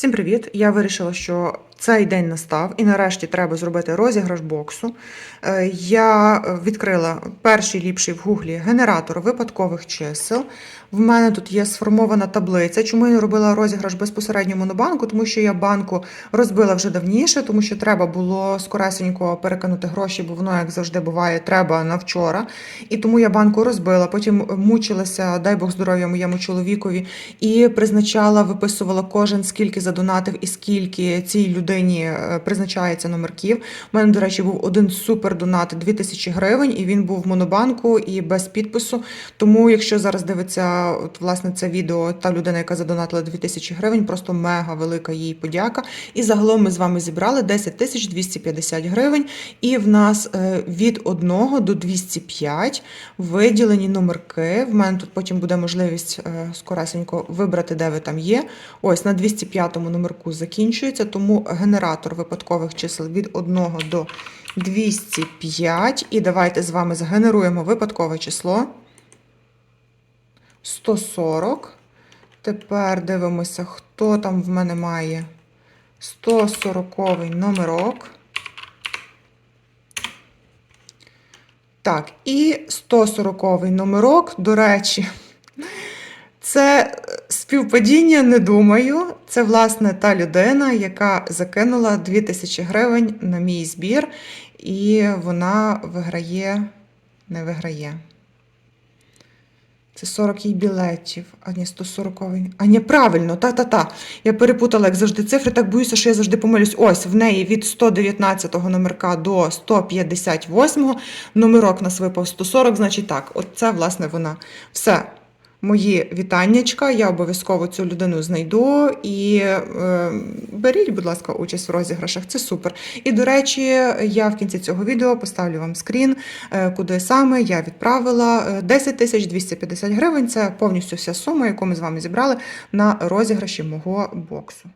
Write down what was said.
Всім привіт! Я вирішила, що цей день настав і нарешті треба зробити розіграш боксу. Е, Я відкрила перший ліпший в гуглі генератор випадкових чисел. В мене тут є сформована таблиця. Чому я робила розіграш безпосередньо монобанку? Тому що я банку розбила вже давніше, тому що треба було скоресенько перекинути гроші, бо воно, як завжди буває, треба на вчора. І тому я банку розбила. Потім мучилася, дай Бог здоров'я моєму чоловікові, і призначала, виписувала кожен, скільки задонатив і скільки цій людині е, призначається номерків. У мене, до речі, був один супер донат 2000 гривень, і він був в монобанку і без підпису. Тому, якщо зараз дивиться от, власне це відео, та людина, яка задонатила 2000 гривень, просто мега велика їй подяка. І загалом ми з вами зібрали 10 тисяч 250 гривень. І в нас е, від 1 до 205 виділені номерки. В мене тут потім буде можливість е, скоресенько вибрати, де ви там є. Ось на 205 номерку закінчується, тому генератор випадкових чисел від 1 до 205. І давайте з вами згенеруємо випадкове число. 140. Тепер дивимося, хто там в мене має 140 номерок. Так, і 140 номерок, до речі, це співпадіння, не думаю. Це, власне, та людина, яка закинула 2000 гривень на мій збір, і вона виграє, не виграє. Це 40 їй білетів, а не 140. А ні, правильно, та-та-та. Я перепутала, як завжди, цифри, так боюся, що я завжди помилюсь. Ось в неї від 119 номерка до 158 номерок нас випав 140, значить так, от це, власне, вона. Все. Мої вітаннячка, я обов'язково цю людину знайду і е, беріть, будь ласка, участь в розіграшах, це супер. І до речі, я в кінці цього відео поставлю вам скрін, е, куди саме я відправила Е, 10 тисяч 250 гривень. Це повністю вся сума, яку ми з вами зібрали на розіграші мого боксу.